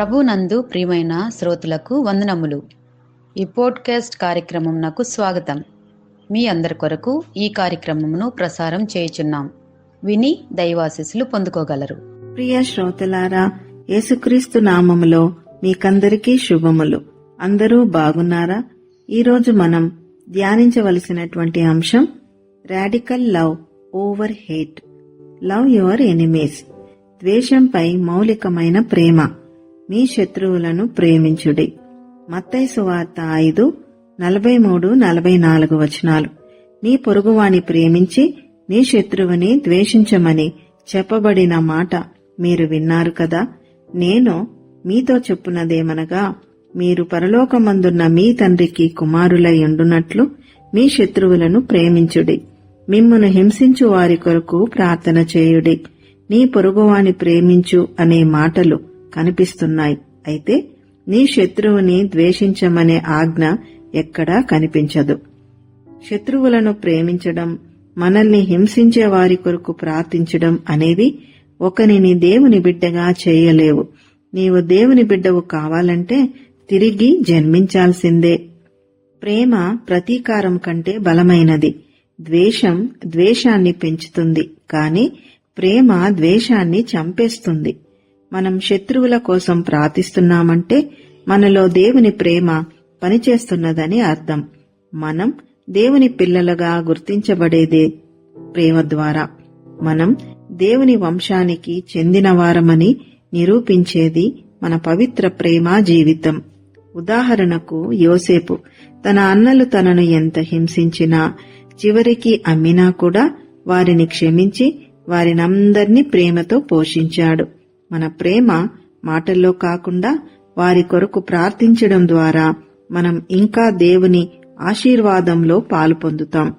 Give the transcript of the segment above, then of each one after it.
ప్రభునందు ప్రియమైన శ్రోతలకు వందనములు. ఈ పోడ్కాస్ట్ కార్యక్రమం నాకు స్వాగతం. మీ అందరి కొరకు ఈ కార్యక్రమమును ప్రసారం చేయుచున్నాం. విని దైవాశిస్సులు పొందుకోగలరు. ప్రియ శ్రోతలారా యేసుక్రీస్తు నామములో మీకందరికీ శుభములు. అందరూ బాగున్నారా? ఈరోజు మనం ధ్యానించవలసినటువంటి అంశం radical love over hate. Love your enemies. ద్వేషంపై మౌలికమైన ప్రేమ. మీ శత్రువులను ప్రేమించుడి. మత్తైసు వార్త ఐదు నలభై మూడు నలభై నాలుగు వచనాలు. నీ పొరుగువాని ప్రేమించి నీ శత్రువుని ద్వేషించమని చెప్పబడిన మాట మీరు విన్నారు కదా. నేను మీతో చెప్పున్నదేమనగా మీరు పరలోకమందున్న మీ తండ్రికి కుమారులై ఉండునట్లు మీ శత్రువులను ప్రేమించుడి. మిమ్మును హింసించు వారి కొరకు ప్రార్థన చేయుడి. నీ పొరుగువాని ప్రేమించు అనే మాటలు కనిపిస్తున్నాయి. అయితే నీ శత్రువుని ద్వేషించమనే ఆజ్ఞ ఎక్కడా కనిపించదు. శత్రువులను ప్రేమించడం మనల్ని హింసించే వారి కొరకు ప్రార్థించడం అనేది ఒకరిని దేవుని బిడ్డగా చేయలేవు. నీవు దేవుని బిడ్డవు కావాలంటే తిరిగి జన్మించాల్సిందే. ప్రేమ ప్రతీకారం కంటే బలమైనది. ద్వేషం ద్వేషాన్ని పెంచుతుంది కాని ప్రేమ ద్వేషాన్ని చంపేస్తుంది. మనం శత్రువుల కోసం ప్రార్థిస్తున్నామంటే మనలో దేవుని ప్రేమ పనిచేస్తున్నదని అర్థం. మనం దేవుని పిల్లలుగా గుర్తించబడేదే ప్రేమ ద్వారా. మనం దేవుని వంశానికి చెందినవారమని నిరూపించేది మన పవిత్ర ప్రేమ జీవితం. ఉదాహరణకు యోసేపు తన అన్నలు తనను ఎంత హింసించినా చివరికి అమ్మినా కూడా వారిని క్షమించి వారినందర్నీ ప్రేమతో పోషించాడు. మన ప్రేమ మాటల్లో కాకుండా వారి కొరకు ప్రార్థించడం ద్వారా మనం ఇంకా దేవుని ఆశీర్వాదంలో పాలు పొందుతాం.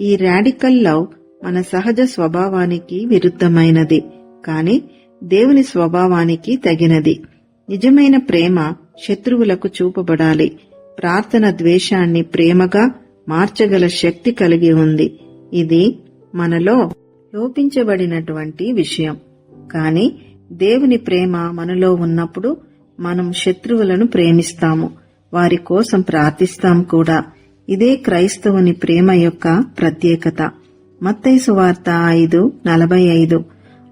ఈ రాడికల్ లవ్ మన సహజ స్వభావానికి విరుద్ధమైనది కాని దేవుని స్వభావానికి తగినది. నిజమైన ప్రేమ శత్రువులకు చూపబడాలి. ప్రార్థన ద్వేషాన్ని ప్రేమగా మార్చగల శక్తి కలిగి ఉంది. ఇది మనలో లోపించబడినటువంటి విషయం. కానీ దేవుని ప్రేమ మనలో ఉన్నప్పుడు మనం శత్రువులను ప్రేమిస్తాము. వారి కోసం ప్రార్థిస్తాం కూడా. ఇదే క్రైస్తవుని ప్రేమ యొక్క ప్రత్యేకత. మత్తైసు వార్త ఐదు నలభై ఐదు.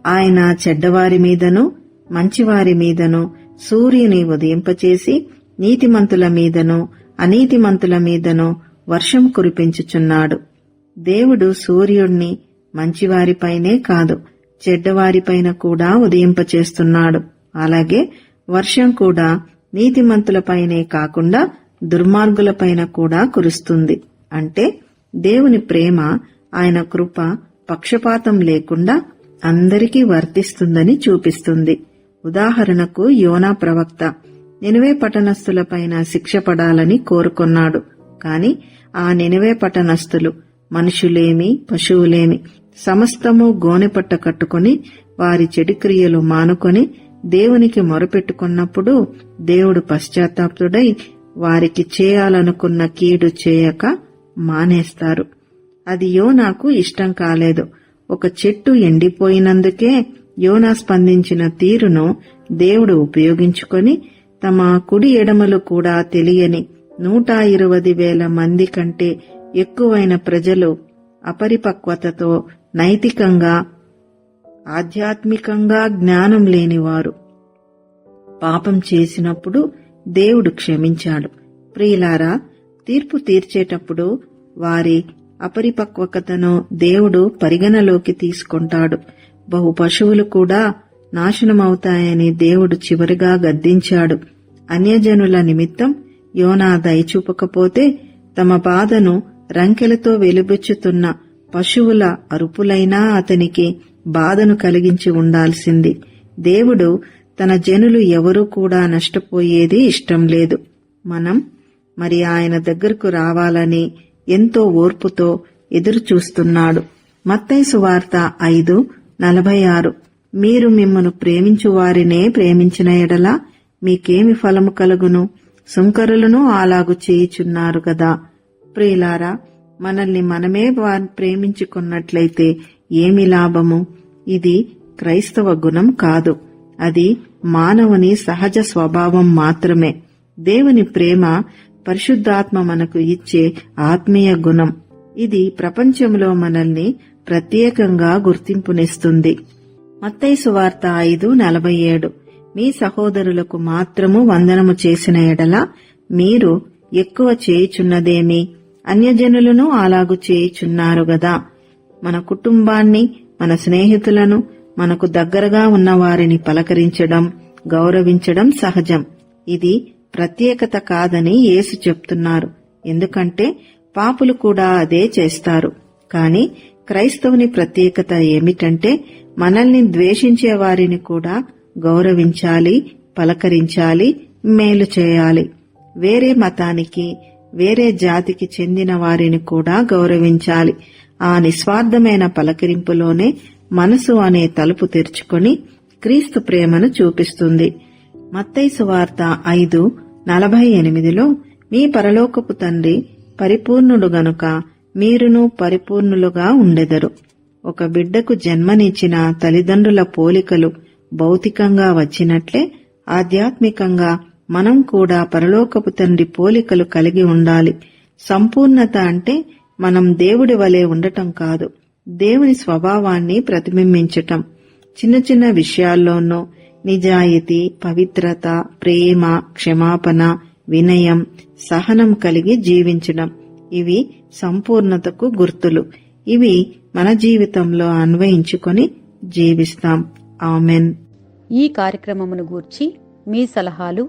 ఆయన చెడ్డవారి మీదను మంచివారి మీదను సూర్యుని ఉదయింపచేసి నీతిమంతుల మీదను అనీతిమంతుల మీదను వర్షం కురిపించుచున్నాడు. దేవుడు సూర్యుణ్ణి మంచివారిపైనే కాదు చెడ్డవారిపైన కూడా ఉదయింపచేస్తున్నాడు. అలాగే వర్షం కూడా నీతిమంతులపైనే కాకుండా దుర్మార్గులపైన కూడా కురుస్తుంది. అంటే దేవుని ప్రేమ ఆయన కృప పక్షపాతం లేకుండా అందరికీ వర్తిస్తుందని చూపిస్తుంది. ఉదాహరణకు యోనా ప్రవక్త నినవే పట్టణస్థులపైన శిక్ష పడాలని కోరుకున్నాడు. కాని ఆ నినవే పట్టణస్థులు మనుషులేమి పశువులేమి సమస్తము గోనెపట్ట కట్టుకుని వారి చెడు క్రియలు మానుకొని దేవునికి మొరపెట్టుకున్నప్పుడు దేవుడు పశ్చాత్తాపుడై వారికి చేయాలనుకున్న కీడు చేయక మానేస్తారు. అది యోనాకు ఇష్టం కాలేదు. ఒక చెట్టు ఎండిపోయినందుకే యోనా స్పందించిన తీరును దేవుడు ఉపయోగించుకొని తమ కుడి ఎడమలు కూడా తెలియని నూట ఇరవై వేల మంది కంటే ఎక్కువైన ప్రజలు అపరిపక్వతతో నైతికంగా ఆధ్యాత్మికంగా జ్ఞానం లేనివారు. పాపం చేసినప్పుడు దేవుడు క్షమించాడు. ప్రియులారా తీర్పు తీర్చేటప్పుడు వారి అపరిపక్వతను దేవుడు పరిగణలోకి తీసుకుంటాడు. బహు పశువులు కూడా నాశనమవుతాయని దేవుడు చివరిగా గద్దించాడు. అన్యజనుల నిమిత్తం యోనా దయచూపకపోతే తమ బాధను రంకెలతో వెలుబుచ్చుతున్న పశువుల అరుపులైనా అతనికి బాధను కలిగించి ఉండాల్సింది. దేవుడు తన జనులు ఎవరూ కూడా నష్టపోయేది ఇష్టం లేదు. మనం మరి ఆయన దగ్గరకు రావాలని ఎంతో ఓర్పుతో ఎదురు చూస్తున్నాడు మత్తైసు వార్త ఐదు నలభై ఆరు. మీరు మిమ్మను ప్రేమించు వారినే ప్రేమించిన ఎడల మీకేమి ఫలము కలుగును? సుంకరులను అలాగు చేయుచున్నారు కదా ప్రియులారా మనల్ని మనమే ప్రేమించుకున్నట్లయితే ఏమి లాభము? ఇది క్రైస్తవ గుణం కాదు. అది మానవుని సహజ స్వభావం మాత్రమే. దేవుని ప్రేమ పరిశుద్ధాత్మ మనకు ఇచ్చే ఆత్మీయ గుణం. ఇది ప్రపంచంలో మనల్ని ప్రత్యేకంగా గుర్తింపునిస్తుంది. మత్తైసు వార్త ఐదు నలభై ఏడు. మీ సహోదరులకు మాత్రము వందనము చేసిన ఎడల మీరు ఎక్కువ చేయుచున్నదేమి? అన్యజనులను అలాగు చేయుచున్నారు గదా. మన కుటుంబాన్ని మన స్నేహితులను మనకు దగ్గరగా ఉన్న వారిని పలకరించడం గౌరవించడం సహజం. ఇది ప్రత్యేకత కాదని యేసు చెప్తున్నారు. ఎందుకంటే పాపులు కూడా అదే చేస్తారు. కాని క్రైస్తవుని ప్రత్యేకత ఏమిటంటే మనల్ని ద్వేషించే వారిని కూడా గౌరవించాలి పలకరించాలి మేలు చేయాలి. వేరే మతానికి వేరే జాతికి చెందిన వారిని కూడా గౌరవించాలి. ఆ నిస్వార్థమైన పలకరింపులోనే మనసు అనే తలుపు తెరుచుకొని క్రీస్తు ప్రేమను చూపిస్తుంది. మత్తైసు వార్త ఐదు నలభై ఎనిమిదిలో మీ పరలోకపు తండ్రి పరిపూర్ణుడు గనుక మీరును పరిపూర్ణులుగా ఉండెదరు. ఒక బిడ్డకు జన్మనిచ్చిన తల్లిదండ్రుల పోలికలు భౌతికంగా వచ్చినట్లే ఆధ్యాత్మికంగా మనం కూడా పరలోకపు తండ్రి పోలికలు కలిగి ఉండాలి. సంపూర్ణత అంటే మనం దేవుడి వలె ఉండటం కాదు. దేవుని స్వభావాన్ని ప్రతిబింబించటం. చిన్న చిన్న విషయాల్లోనూ నిజాయితీ పవిత్రత ప్రేమ క్షమాపణ వినయం సహనం కలిగి జీవించడం ఇవి సంపూర్ణతకు గుర్తులు. ఇవి మన జీవితంలో అన్వయించుకొని జీవిస్తాం. ఆమెన్. ఈ కార్యక్రమమును గూర్చి మీ సలహాలు